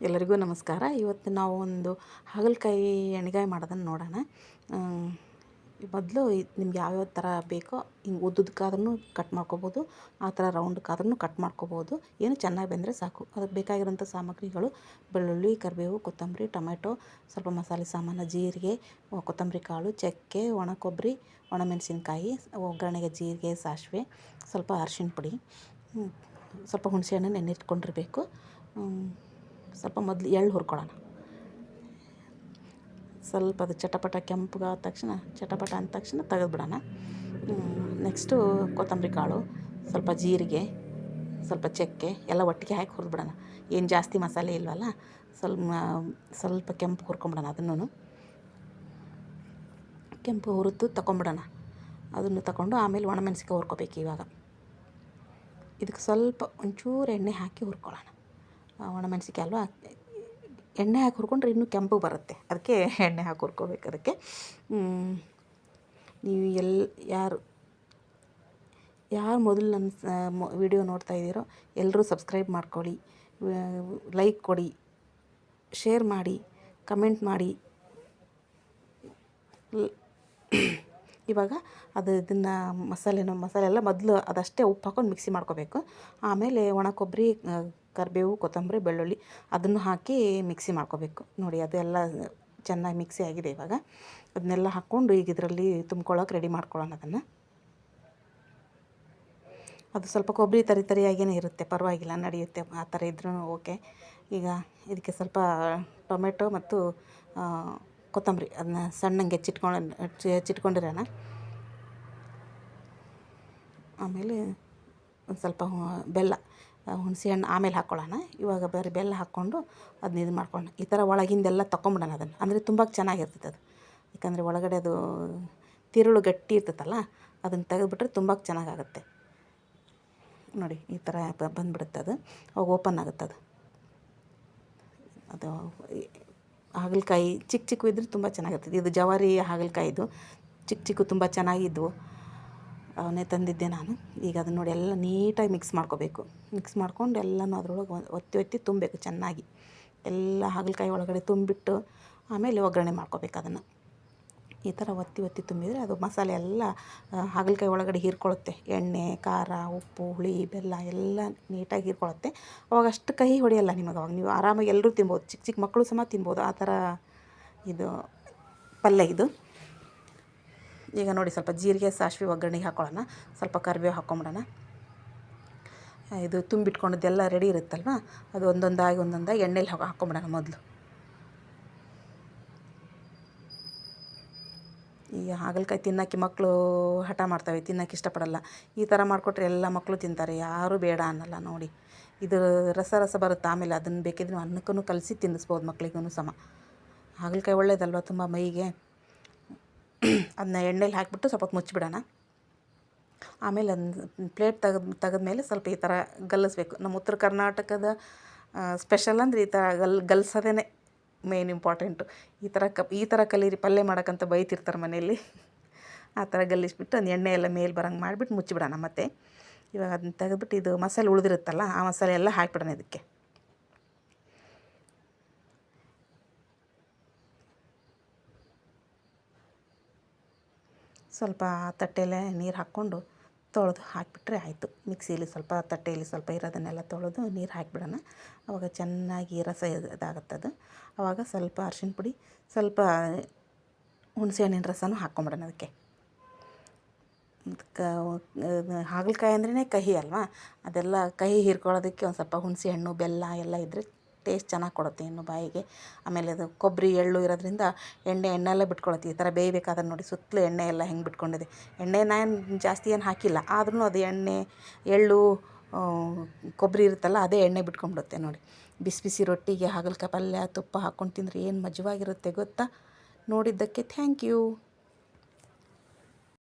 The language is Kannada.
ಎಲ್ಲರಿಗೂ ನಮಸ್ಕಾರ. ಇವತ್ತು ನಾವು ಒಂದು ಹಾಗಲಕಾಯಿ ಎಣ್ಗಾಯಿ ಮಾಡೋದನ್ನು ನೋಡೋಣ. ಮೊದಲು ನಿಮ್ಗೆ ಯಾವ್ಯಾವ ಥರ ಬೇಕೋ ಹಿಂಗೆ ಉದ್ದುದಕ್ಕಾದ್ರೂ ಕಟ್ ಮಾಡ್ಕೊಬೋದು, ಆ ಥರ ರೌಂಡ್ಕಾದ್ರೂ ಕಟ್ ಮಾಡ್ಕೋಬೋದು. ಏನು ಚೆನ್ನಾಗಿ ಬಂದರೆ ಸಾಕು. ಅದಕ್ಕೆ ಬೇಕಾಗಿರೋಂಥ ಸಾಮಗ್ರಿಗಳು ಬೆಳ್ಳುಳ್ಳಿ, ಕರಿಬೇವು, ಕೊತ್ತಂಬರಿ, ಟೊಮೆಟೊ, ಸ್ವಲ್ಪ ಮಸಾಲೆ ಸಾಮಾನು, ಜೀರಿಗೆ ಕೊತ್ತಂಬರಿ ಕಾಳು, ಚಕ್ಕೆ, ಒಣ ಕೊಬ್ಬರಿ ಒಣಮೆಣಸಿನ್ಕಾಯಿ ಒಗ್ಗರಣೆಗೆ ಜೀರಿಗೆ, ಸಾಸಿವೆ, ಸ್ವಲ್ಪ ಅರ್ಶಿಣ ಪುಡಿ ಸ್ವಲ್ಪ ಹುಣಸೆಹಣ್ಣು ನೆನೆಟ್ಕೊಂಡಿರಬೇಕು ಸ್ವಲ್ಪ ಮೊದಲು ಎಳ್ಳು ಹುರ್ಕೊಳ್ಳೋಣ. ಸ್ವಲ್ಪ ಅದು ಚಟಪಟ ಕೆಂಪುಗಾದ ತಕ್ಷಣ, ಚಟಪಟ ಅಂದ ತಕ್ಷಣ ತೆಗೆದ್ಬಿಡೋಣ. ನೆಕ್ಸ್ಟು ಕೊತ್ತಂಬರಿ ಕಾಳು, ಸ್ವಲ್ಪ ಜೀರಿಗೆ, ಸ್ವಲ್ಪ ಚಕ್ಕೆ ಎಲ್ಲ ಒಟ್ಟಿಗೆ ಹಾಕಿ ಹುರಿದ್ಬಿಡೋಣ. ಏನು ಜಾಸ್ತಿ ಮಸಾಲೆ ಇಲ್ವಲ್ಲ, ಸ್ವಲ್ಪ ಸ್ವಲ್ಪ ಕೆಂಪು ಹುರ್ಕೊಂಬಿಡೋಣ ಅದನ್ನು ಕೆಂಪು ಹುರಿದು ತಗೊಂಬಿಡೋಣ ಅದನ್ನು ತಗೊಂಡು ಆಮೇಲೆ ಒಣಮೆಣಸಿಕಾಯಿ ಹುರ್ಕೋಬೇಕು ಇವಾಗ. ಇದಕ್ಕೆ ಸ್ವಲ್ಪ ಒಂಚೂರು ಎಣ್ಣೆ ಹಾಕಿ ಹುರ್ಕೊಳ್ಳೋಣ. ಒಣಮೆಣ್ಸಿಕಾಯಿ ಅಲ್ವಾ? ಎಣ್ಣೆ ಹಾಕಿ ಹುರ್ಕೊಂಡ್ರೆ ಇನ್ನೂ ಕೆಂಪು ಬರುತ್ತೆ. ಅದಕ್ಕೆ ಎಣ್ಣೆ ಹಾಕಿ ಹುರ್ಕೋಬೇಕು ಅದಕ್ಕೆ. ನೀವು ಎಲ್, ಯಾರು ಯಾರು ಮೊದಲು ನನ್ನ ವಿಡಿಯೋ ನೋಡ್ತಾ ಇದ್ದೀರೋ ಎಲ್ಲರೂ ಸಬ್ಸ್ಕ್ರೈಬ್ ಮಾಡ್ಕೊಳ್ಳಿ. ಲೈಕ್ ಕೊಡಿ. ಶೇರ್ ಮಾಡಿ. ಕಮೆಂಟ್ ಮಾಡಿ. ಇವಾಗ ಅದು ಇದನ್ನು ಮಸಾಲೆನೋ, ಮಸಾಲೆ ಎಲ್ಲ ಮೊದಲು ಅದಷ್ಟೇ ಉಪ್ಪು ಹಾಕೊಂಡು ಮಿಕ್ಸಿ ಮಾಡ್ಕೋಬೇಕು. ಆಮೇಲೆ ಒಣ ಕೊಬ್ಬರಿ ಕರಿಬೇವು, ಕೊತ್ತಂಬರಿ, ಬೆಳ್ಳುಳ್ಳಿ ಅದನ್ನು ಹಾಕಿ ಮಿಕ್ಸಿ ಮಾಡ್ಕೋಬೇಕು. ನೋಡಿ ಅದೆಲ್ಲ ಚೆನ್ನಾಗಿ ಮಿಕ್ಸಿ ಆಗಿದೆ ಇವಾಗ. ಅದನ್ನೆಲ್ಲ ಹಾಕ್ಕೊಂಡು ಈಗ ಇದರಲ್ಲಿ ತುಂಬ್ಕೊಳ್ಳೋಕೆ ರೆಡಿ ಮಾಡ್ಕೊಳ್ಳೋಣ ಅದನ್ನು. ಅದು ಸ್ವಲ್ಪ ಕೊಬ್ಬರಿ ತರಿ ತರಿಯಾಗೇ ಇರುತ್ತೆ, ಪರವಾಗಿಲ್ಲ, ನಡೆಯುತ್ತೆ, ಆ ಥರ ಇದ್ರೂ ಓಕೆ. ಈಗ ಇದಕ್ಕೆ ಸ್ವಲ್ಪ ಟೊಮೆಟೊ ಮತ್ತು ಕೊತ್ತಂಬರಿ, ಅದನ್ನ ಸಣ್ಣಂಗೆ ಹೆಚ್ಚಿಟ್ಕೊಂಡು, ಹೆಚ್ಚಿಟ್ಕೊಂಡಿರೋಣ. ಆಮೇಲೆ ಒಂದು ಸ್ವಲ್ಪ ಬೆಲ್ಲ. ಹುಣಸೆ ಹಣ್ಣು ಆಮೇಲೆ ಹಾಕ್ಕೊಳ್ಳೋಣ. ಇವಾಗ ಬರೀ ಬೆಲ್ಲ ಹಾಕ್ಕೊಂಡು ಅದನ್ನ ಇದು ಮಾಡ್ಕೊಳ್ಳೋಣ. ಈ ಥರ ಒಳಗಿಂದೆಲ್ಲ ತಗೊಂಬಿಡೋಣ ಅದನ್ನು. ಅಂದರೆ ತುಂಬ ಚೆನ್ನಾಗಿರ್ತೈತೆ ಅದು. ಯಾಕಂದರೆ ಒಳಗಡೆ ಅದು ತಿರುಳು ಗಟ್ಟಿ ಇರ್ತೈತಲ್ಲ ಅದನ್ನು ತೆಗೆದುಬಿಟ್ರೆ ತುಂಬ ಚೆನ್ನಾಗಾಗುತ್ತೆ. ನೋಡಿ, ಈ ಥರ ಬಂದುಬಿಡುತ್ತೆ ಅದು. ಅವಾಗ ಓಪನ್ ಆಗುತ್ತೆ ಅದು. ಅದು ಹಾಗಲಕಾಯಿ ಚಿಕ್ಕ ಚಿಕ್ಕ ಇದ್ರೆ ತುಂಬ ಚೆನ್ನಾಗಿರ್ತದೆ. ಇದು ಜವಾರಿ ಹಾಗಲಕಾಯಿದು. ಚಿಕ್ಕ ಚಿಕ್ಕ ತುಂಬ ಚೆನ್ನಾಗಿದ್ವು. ಅವನ್ನೇ ತಂದಿದ್ದೆ ನಾನು. ಈಗ ಅದನ್ನ ನೋಡಿ ಎಲ್ಲ ನೀಟಾಗಿ ಮಿಕ್ಸ್ ಮಾಡ್ಕೋಬೇಕು. ಮಿಕ್ಸ್ ಮಾಡ್ಕೊಂಡು ಎಲ್ಲನೂ ಅದ್ರೊಳಗೆ ಒತ್ತಿ ಒತ್ತಿ ತುಂಬಬೇಕು ಚೆನ್ನಾಗಿ. ಎಲ್ಲ ಹಾಗಲಕಾಯಿ ಒಳಗಡೆ ತುಂಬಿಟ್ಟು ಆಮೇಲೆ ಒಗ್ಗರಣೆ ಮಾಡ್ಕೋಬೇಕು ಅದನ್ನು. ಈ ಥರ ಒತ್ತಿ ಒತ್ತಿ ತುಂಬಿದರೆ ಅದು ಮಸಾಲೆ ಎಲ್ಲ ಹಾಗಲಕಾಯಿ ಒಳಗಡೆ ಹೀರ್ಕೊಳ್ಳುತ್ತೆ. ಎಣ್ಣೆ, ಖಾರ, ಉಪ್ಪು, ಹುಳಿ, ಬೆಲ್ಲ ಎಲ್ಲ ನೀಟಾಗಿ ಹೀರ್ಕೊಳ್ಳುತ್ತೆ. ಅವಾಗ ಅಷ್ಟು ಕಹಿ ಹೊಡೆಯಲ್ಲ ನಿಮಗೆ ಅವಾಗ. ನೀವು ಆರಾಮಾಗಿ ಎಲ್ಲರೂ ತಿನ್ಬೋದು. ಚಿಕ್ಕ ಚಿಕ್ಕ ಮಕ್ಕಳು ಸಮ ತಿನ್ಬೋದು. ಆ ಥರ ಇದು ಪಲ್ಯ ಇದು. ಈಗ ನೋಡಿ ಸ್ವಲ್ಪ ಜೀರಿಗೆ, ಸಾಸಿವೆ ಒಗ್ಗರಣೆಗೆ ಹಾಕೊಳ್ಳೋಣ. ಸ್ವಲ್ಪ ಕರಿಬೇವು ಹಾಕ್ಕೊಂಬಿಡೋಣ ಇದು ತುಂಬಿಟ್ಕೊಂಡಿದ್ದೆಲ್ಲ ರೆಡಿ ಇರುತ್ತಲ್ವ? ಅದು ಒಂದೊಂದಾಗಿ ಒಂದೊಂದಾಗಿ ಎಣ್ಣೆಲಿ ಹಾಕ್ಕೊಂಬಿಡೋಣ ಮೊದಲು. ಈ ಹಾಗಲಕಾಯಿ ತಿನ್ನೋಕ್ಕೆ ಮಕ್ಕಳು ಹಠ ಮಾಡ್ತವೆ ತಿನ್ನೋಕೆ ಇಷ್ಟಪಡಲ್ಲ. ಈ ಥರ ಮಾಡಿಕೊಟ್ರೆ ಎಲ್ಲ ಮಕ್ಕಳು ತಿಂತಾರೆ. ಯಾರೂ ಬೇಡ ಅನ್ನಲ್ಲ ನೋಡಿ. ಇದು ರಸ ರಸ ಬರುತ್ತೆ? ಆಮೇಲೆ ಅದನ್ನು ಬೇಕಿದ್ರೆ ಅನ್ನಕ್ಕೂ ಕಲಸಿ ತಿನ್ನಿಸ್ಬೋದು ಮಕ್ಕಳಿಗೂ ಸಮ. ಹಾಗಲಕಾಯಿ ಒಳ್ಳೇದಲ್ವ? ತುಂಬ ಮೈಗೆ. ಅದನ್ನ ಎಣ್ಣೆಲಿ ಹಾಕಿಬಿಟ್ಟು ಸ್ವಲ್ಪ ಹೊತ್ತು ಮುಚ್ಚಿಬಿಡೋಣ. ಆಮೇಲೆ ಅದನ್ನ ಪ್ಲೇಟ್ ತೆಗೆದು ತೆಗೆದ್ಮೇಲೆ ಸ್ವಲ್ಪ ಈ ಥರ ಗಲ್ಲಿಸ್ಬೇಕು. ನಮ್ಮ ಉತ್ತರ ಕರ್ನಾಟಕದ ಸ್ಪೆಷಲ್ ಅಂದರೆ ಈ ಥರ ಗಲ್ ಗಲ್ಸೋದೇ ಮೇನ್ ಇಂಪಾರ್ಟೆಂಟು ಈ ಥರ ಕ, ಈ ಥರ ಕಲೀರಿ, ಪಲ್ಯ ಮಾಡೋಕ್ಕಂತ ಬೈತಿರ್ತಾರೆ ಮನೆಯಲ್ಲಿ. ಆ ಥರ ಗಲ್ಲಿಸ್ಬಿಟ್ಟು ಅದು ಎಣ್ಣೆ ಎಲ್ಲ ಮೇಲೆ ಬರೋಂಗೆ ಮಾಡಿಬಿಟ್ಟು ಮುಚ್ಚಿಬಿಡೋಣ ಮತ್ತೆ. ಇವಾಗ ಅದನ್ನ ತೆಗೆದ್ಬಿಟ್ಟು ಇದು ಮಸಾಲೆ ಉಳಿದಿರುತ್ತಲ್ಲ, ಆ ಮಸಾಲೆ ಎಲ್ಲ ಹಾಕಿಬಿಡೋಣ ಇದಕ್ಕೆ. ಸ್ವಲ್ಪ ತಟ್ಟೆಯಲ್ಲೇ ನೀರು ಹಾಕ್ಕೊಂಡು ತೊಳೆದು ಹಾಕಿಬಿಟ್ರೆ ಆಯಿತು. ಮಿಕ್ಸಿಲಿ ಸ್ವಲ್ಪ ತಟ್ಟೆಯಲ್ಲಿ ಸ್ವಲ್ಪ ಇರೋದನ್ನೆಲ್ಲ ತೊಳೆದು ನೀರು ಹಾಕಿಬಿಡೋಣ. ಆವಾಗ ಚೆನ್ನಾಗಿ ರಸ ಇದಾಗುತ್ತೆ ಅದು. ಆವಾಗ ಸ್ವಲ್ಪ ಅರ್ಶಿಣ ಪುಡಿ, ಸ್ವಲ್ಪ ಹುಣಸೆ ಹಣ್ಣಿನ ರಸನೂ ಹಾಕ್ಕೊಂಬಿಡೋಣ ಅದಕ್ಕೆ. ಕ, ಹಾಗಲಕಾಯಿ ಅಂದ್ರೇ ಕಹಿ ಅಲ್ವಾ? ಅದೆಲ್ಲ ಕಹಿ ಹೀರ್ಕೊಳ್ಳೋದಕ್ಕೆ ಒಂದು ಸ್ವಲ್ಪ ಹುಣಸೆ ಹಣ್ಣು, ಬೆಲ್ಲ ಎಲ್ಲ ಇದ್ದರೆ ಟೇಸ್ಟ್ ಚೆನ್ನಾಗಿ ಕೊಡುತ್ತೆ ಇನ್ನು ಬಾಯಿಗೆ. ಆಮೇಲೆ ಅದು ಕೊಬ್ಬರಿ, ಎಳ್ಳು ಇರೋದ್ರಿಂದ ಎಣ್ಣೆ ಎಣ್ಣೆ ಎಲ್ಲ ಬಿಟ್ಕೊಳತ್ತೆ. ಈ ಥರ ಬೇಯಬೇಕಾದ್ರೆ ನೋಡಿ ಸುತ್ತಲೂ ಎಣ್ಣೆ ಎಲ್ಲ ಹೆಂಗೆ ಬಿಟ್ಕೊಂಡಿದೆ. ಎಣ್ಣೆ ನಾನು ಜಾಸ್ತಿ ಏನು ಹಾಕಿಲ್ಲ. ಆದ್ರೂ ಅದು ಎಣ್ಣೆ, ಎಳ್ಳು ಕೊಬ್ಬರಿ ಇರುತ್ತಲ್ಲ ಅದೇ ಎಣ್ಣೆ ಬಿಟ್ಕೊಂಡ್ಬಿಡುತ್ತೆ ನೋಡಿ. ಬಿಸಿ ಬಿಸಿ ರೊಟ್ಟಿಗೆ, ಹಾಗಲ್ಕಾಯಿ ಪಲ್ಯ, ತುಪ್ಪ ಹಾಕ್ಕೊಂಡು ತಿಂದರೆ ಏನು ಮಜವಾಗಿರುತ್ತೆ ಗೊತ್ತಾ? ನೋಡಿದ್ದಕ್ಕೆ ಥ್ಯಾಂಕ್ ಯು